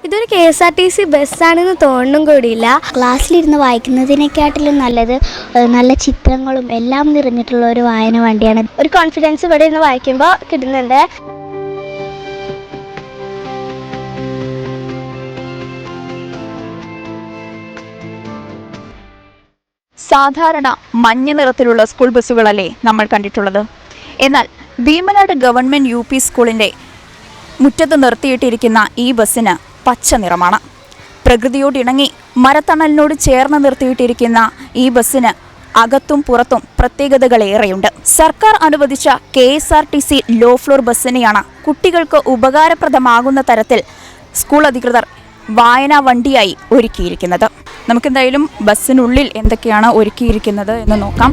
ഇതൊരു K S R T C ബസ്സാണെന്ന് തോന്നും കൂടിയില്ല. ക്ലാസ്സിലിരുന്ന് വായിക്കുന്നതിനെക്കാട്ടിലും നല്ലത് നല്ല ചിത്രങ്ങളും എല്ലാം നിറഞ്ഞിട്ടുള്ള ഒരു വായന വണ്ടിയാണ്. ഒരു കോൺഫിഡൻസ് ഇവിടെ ഇരുന്ന് വായിക്കുമ്പോൾ കിട്ടുന്നുണ്ട്. സാധാരണ മഞ്ഞ നിറത്തിലുള്ള സ്കൂൾ ബസ്സുകളല്ലേ നമ്മൾ കണ്ടിട്ടുള്ളത്. എന്നാൽ ഭീമനാട് ഗവൺമെന്റ് യു പി സ്കൂളിന്റെ മുറ്റത്ത് നിർത്തിയിട്ടിരിക്കുന്ന ഈ ബസ്സിന് പച്ച നിറമാണ് പ്രകൃതിയോടിണങ്ങി മരത്തണലിനോട് ചേർന്ന് നിർത്തിയിട്ടിരിക്കുന്ന ഈ ബസ്സിന് അകത്തും പുറത്തും പ്രത്യേകതകളേറെയുണ്ട് സർക്കാർ അനുവദിച്ച K S R T C low floor ബസ്സിനെയാണ് കുട്ടികൾക്ക് ഉപകാരപ്രദമാകുന്ന തരത്തിൽ സ്കൂൾ അധികൃതർ വായനാ വണ്ടിയായി ഒരുക്കിയിരിക്കുന്നത്. നമുക്കെന്തായാലും ബസ്സിനുള്ളിൽ എന്തൊക്കെയാണ് ഒരുക്കിയിരിക്കുന്നത് എന്ന് നോക്കാം.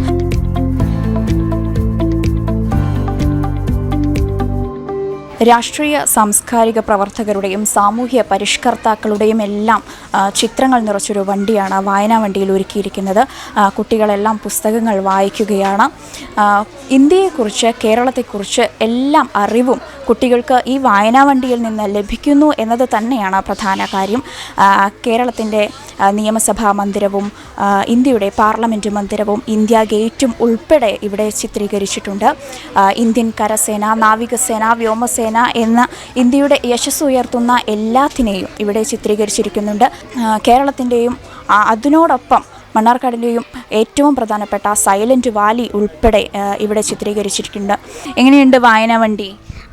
രാഷ്ട്രീയ സാംസ്കാരിക പ്രവർത്തകരുടെയും സാമൂഹ്യ പരിഷ്കർത്താക്കളുടെയും എല്ലാം ചിത്രങ്ങൾ നിറച്ചൊരു വണ്ടിയാണ് വായനാ വണ്ടിയിൽ ഒരുക്കിയിരിക്കുന്നത്. കുട്ടികളെല്ലാം പുസ്തകങ്ങൾ വായിക്കുകയാണ്. ഇന്ത്യയെക്കുറിച്ച് കേരളത്തെക്കുറിച്ച് എല്ലാം അറിവും കുട്ടികൾക്ക് ഈ വായനാ വണ്ടിയിൽ നിന്ന് ലഭിക്കുന്നു എന്നത് തന്നെയാണ് പ്രധാന കാര്യം. കേരളത്തിന്റെ നിയമസഭാ മന്ദിരവും ഇന്ത്യയുടെ പാർലമെന്റ് മന്ദിരവും ഇന്ത്യ ഗേറ്റും ഉൾപ്പെടെ ഇവിടെ ചിത്രീകരിച്ചിട്ടുണ്ട്. ഇന്ത്യൻ കരസേന നാവികസേന വ്യോമസേന എന്ന ഇന്ത്യയുടെ യശസ് ഉയർത്തുന്ന എല്ലാത്തിനെയും ഇവിടെ ചിത്രീകരിച്ചിരിക്കുന്നുണ്ട്. കേരളത്തിന്റെയും അതിനോടൊപ്പം മണ്ണാർക്കാടിന്റെയും ഏറ്റവും പ്രധാനപ്പെട്ട സൈലന്റ് വാലി ഉൾപ്പെടെ ഇവിടെ ചിത്രീകരിച്ചിട്ടുണ്ട് എങ്ങനെയുണ്ട് വായന വണ്ടി?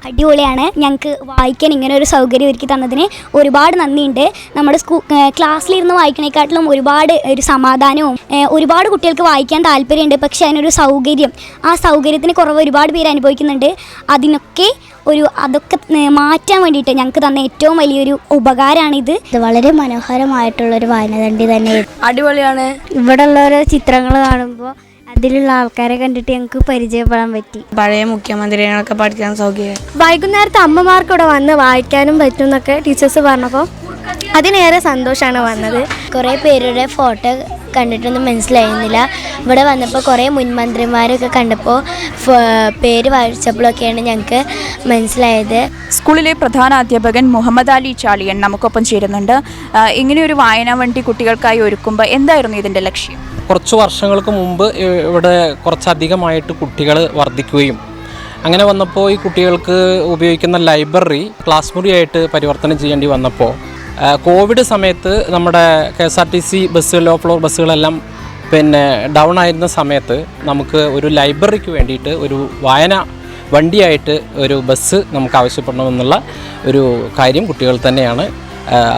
അടിപൊളിയാണ്. ഞങ്ങൾക്ക് വായിക്കാൻ ഇങ്ങനെ ഒരു സൗകര്യം ഒരുക്കി തന്നതിന് ഒരുപാട് നന്ദിയുണ്ട്. നമ്മുടെ സ്കൂ ക്ലാസ്സിലിരുന്ന് വായിക്കണേക്കാട്ടിലും ഒരുപാട് ഒരു സമാധാനവും ഒരുപാട് കുട്ടികൾക്ക് വായിക്കാൻ താല്പര്യമുണ്ട്. പക്ഷേ അതിനൊരു സൗകര്യം ആ സൗകര്യത്തിന് കുറവ് ഒരുപാട് പേര് അനുഭവിക്കുന്നുണ്ട്. അതിനൊക്കെ ഒരു അതൊക്കെ മാറ്റാൻ വേണ്ടിയിട്ട് ഞങ്ങൾക്ക് തന്ന ഏറ്റവും വലിയൊരു ഉപകാരമാണിത് ഇത് വളരെ മനോഹരമായിട്ടുള്ള ഒരു വായനദണ്ടി തന്നെ അടിപൊളിയാണ്. ഇവിടെ ഉള്ള ഓരോ ചിത്രങ്ങൾ കാണുമ്പോൾ അതിലുള്ള ആൾക്കാരെ കണ്ടിട്ട് ഞങ്ങൾക്ക് പരിചയപ്പെടാൻ പറ്റി. പഴയ മുഖ്യമന്ത്രികളൊക്കെ പഠിക്കാൻ സൗകര്യം. വൈകുന്നേരത്തെ അമ്മമാർക്ക് ഇവിടെ വന്ന് വായിക്കാനും പറ്റും എന്നൊക്കെ ടീച്ചേഴ്സ് പറഞ്ഞപ്പോൾ അതിനേറെ സന്തോഷമാണ് വന്നത്. കുറേ പേരുടെ ഫോട്ടോ കണ്ടിട്ടൊന്നും മനസ്സിലായിരുന്നില്ല. ഇവിടെ വന്നപ്പോൾ കുറേ മുൻമന്ത്രിമാരൊക്കെ കണ്ടപ്പോൾ പേര് വായിച്ചപ്പോഴൊക്കെയാണ് ഞങ്ങൾക്ക് മനസ്സിലായത്. സ്കൂളിലെ പ്രധാന അധ്യാപകൻ മുഹമ്മദ് അലി ചാളിയൻ നമുക്കൊപ്പം ചേരുന്നുണ്ട്. ഇങ്ങനെയൊരു വായനാ വണ്ടി കുട്ടികൾക്കായി ഒരുക്കുമ്പോൾ എന്തായിരുന്നു ഇതിന്റെ ലക്ഷ്യം? കുറച്ച് വർഷങ്ങൾക്ക് മുമ്പ് ഇവിടെ കുറച്ചധികമായിട്ട് കുട്ടികൾ വർദ്ധിക്കുകയും അങ്ങനെ വന്നപ്പോൾ ഈ കുട്ടികൾക്ക് ഉപയോഗിക്കുന്ന ലൈബ്രറി ക്ലാസ് മുറിയായിട്ട് പരിവർത്തനം ചെയ്യേണ്ടി വന്നപ്പോൾ കോവിഡ് സമയത്ത് നമ്മുടെ K S R T C ബസ്സുകൾ ലോ ഫ്ലോർ ബസ്സുകളെല്ലാം പിന്നെ ഡൗൺ ആയിരുന്ന സമയത്ത് നമുക്ക് ഒരു ലൈബ്രറിക്ക് വേണ്ടിയിട്ട് ഒരു വായന വണ്ടിയായിട്ട് ഒരു ബസ് നമുക്ക് ആവശ്യപ്പെടണമെന്നുള്ള ഒരു കാര്യം കുട്ടികൾ തന്നെയാണ്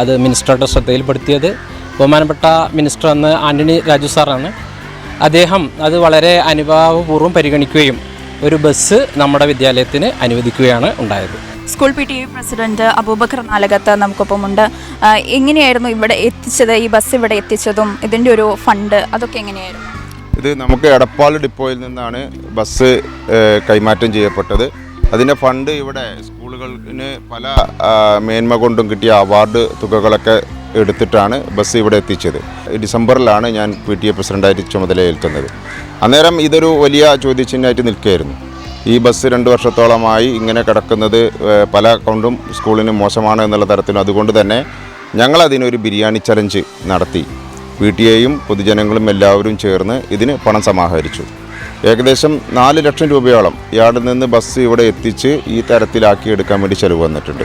അത് മിനിസ്റ്ററുടെ ശ്രദ്ധയിൽപ്പെടുത്തിയത്. ബഹുമാനപ്പെട്ട മിനിസ്റ്റർ അന്ന് ആന്റണി രാജു സാറാണ്. അദ്ദേഹം അത് വളരെ അനുഭാവപൂർവം പരിഗണിക്കുകയും ഒരു ബസ് നമ്മുടെ വിദ്യാലയത്തിന് അനുവദിക്കുകയാണ് ഉണ്ടായത്. School P T president Abubakar Nalakath നമുക്കൊപ്പമുണ്ട്. എങ്ങനെയായിരുന്നു ഇവിടെ എത്തിച്ചത്? ഈ ബസ് ഇവിടെ എത്തിച്ചതും ഇതിന്റെ ഒരു ഫണ്ട് അതൊക്കെ എങ്ങനെയായിരുന്നു? ഇത് നമുക്ക് എടപ്പാൾ ഡിപ്പോയിൽ നിന്നാണ് ബസ് കൈമാറ്റം ചെയ്യപ്പെട്ടത്. അതിന്റെ ഫണ്ട് ഇവിടെ സ്കൂളുകളിന് പല മേന്മ കൊണ്ടും കിട്ടിയ അവാർഡ് തുകകളൊക്കെ എടുത്തിട്ടാണ് ബസ് ഇവിടെ എത്തിച്ചത്. ഡിസംബറിലാണ് ഞാൻ പി ടി എ പ്രസിഡന്റായിട്ട് ചുമതലയേൽക്കുന്നത്. അന്നേരം ഇതൊരു വലിയ ചോദ്യചിഹ്നമായിട്ട് നിൽക്കുകയായിരുന്നു. ഈ ബസ് രണ്ട് വർഷത്തോളമായി ഇങ്ങനെ കിടക്കുന്നത് പല അക്കൗണ്ടും സ്കൂളിന് മോശമാണ് എന്നുള്ള തരത്തിലും. അതുകൊണ്ട് തന്നെ ഞങ്ങളതിനൊരു ബിരിയാണി ചലഞ്ച് നടത്തി. പി ടി എയും പൊതുജനങ്ങളും എല്ലാവരും ചേർന്ന് ഇതിന് പണം സമാഹരിച്ചു. ഏകദേശം നാല് ലക്ഷം രൂപയോളം ഇയാളിൽ നിന്ന് ബസ് ഇവിടെ എത്തിച്ച് ഈ തരത്തിലാക്കി എടുക്കാൻ വേണ്ടി ചെലവ് വന്നിട്ടുണ്ട്.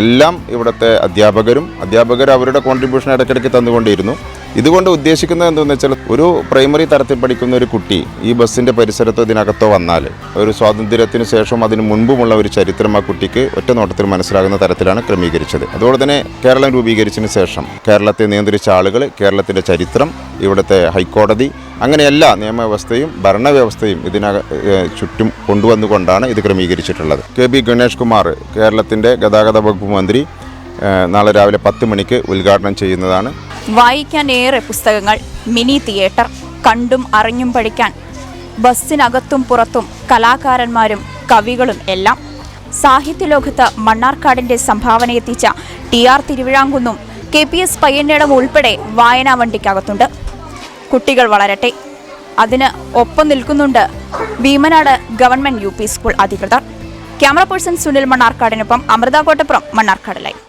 എല്ലാം ഇവിടുത്തെ അധ്യാപകരും അധ്യാപകർ അവരുടെ കോൺട്രിബ്യൂഷൻ ഇടയ്ക്കിടയ്ക്ക് തന്നുകൊണ്ടിരുന്നു. ഇതുകൊണ്ട് ഉദ്ദേശിക്കുന്നത് എന്താണെന്ന് വെച്ചാൽ ഒരു പ്രൈമറി തരത്തിൽ പഠിക്കുന്ന ഒരു കുട്ടി ഈ ബസ്സിന്റെ പരിസരത്തോ ഇതിനകത്തോ വന്നാൽ ഒരു സ്വാതന്ത്ര്യത്തിന് ശേഷം അതിന് മുൻപുമുള്ള ഒരു ചരിത്രം ആ കുട്ടിക്ക് ഒറ്റ നോട്ടത്തിൽ മനസ്സിലാകുന്ന തരത്തിലാണ് ക്രമീകരിച്ചത്. അതുപോലെ തന്നെ കേരളം രൂപീകരിച്ചതിന് ശേഷം കേരളത്തെ നിയന്ത്രിച്ച ആളുകൾ കേരളത്തിന്റെ ചരിത്രം ഇവിടുത്തെ ഹൈക്കോടതി അങ്ങനെ എല്ലാ നിയമവ്യവസ്ഥയും ഭരണവ്യവസ്ഥയും ഇതിനക ചുറ്റും കൊണ്ടുവന്നുകൊണ്ടാണ് ഇത് ക്രമീകരിച്ചിട്ടുള്ളത്. കെ ബി ഗണേഷ് കുമാർ കേരളത്തിന്റെ ഗതാഗത വകുപ്പ് മന്ത്രി നാളെ രാവിലെ പത്ത് മണിക്ക് ഉദ്ഘാടനം ചെയ്യുന്നതാണ് വായിക്കാൻ ഏറെ പുസ്തകങ്ങൾ മിനി തിയേറ്റർ കണ്ടും അറിഞ്ഞും പഠിക്കാൻ ബസ്സിനകത്തും പുറത്തും കലാകാരന്മാരും കവികളും എല്ലാം. സാഹിത്യലോകത്ത് മണ്ണാർക്കാടിന്റെ സംഭാവന എത്തിച്ച ടി ആർ തിരുവിഴാങ്കുന്നും കെ പി എസ് പയ്യന്നേടം ഉൾപ്പെടെ വായനാ വണ്ടിക്കകത്തുണ്ട് കുട്ടികൾ വളരട്ടെ. അതിന് ഒപ്പം നിൽക്കുന്നുണ്ട് ഭീമനാട് ഗവൺമെന്റ് യു സ്കൂൾ അധികൃതർ. ക്യാമറ പേഴ്സൺ സുനിൽ മണ്ണാർക്കാടിനൊപ്പം അമൃത കോട്ടപ്പുറം മണ്ണാർക്കാട് ലൈവ്.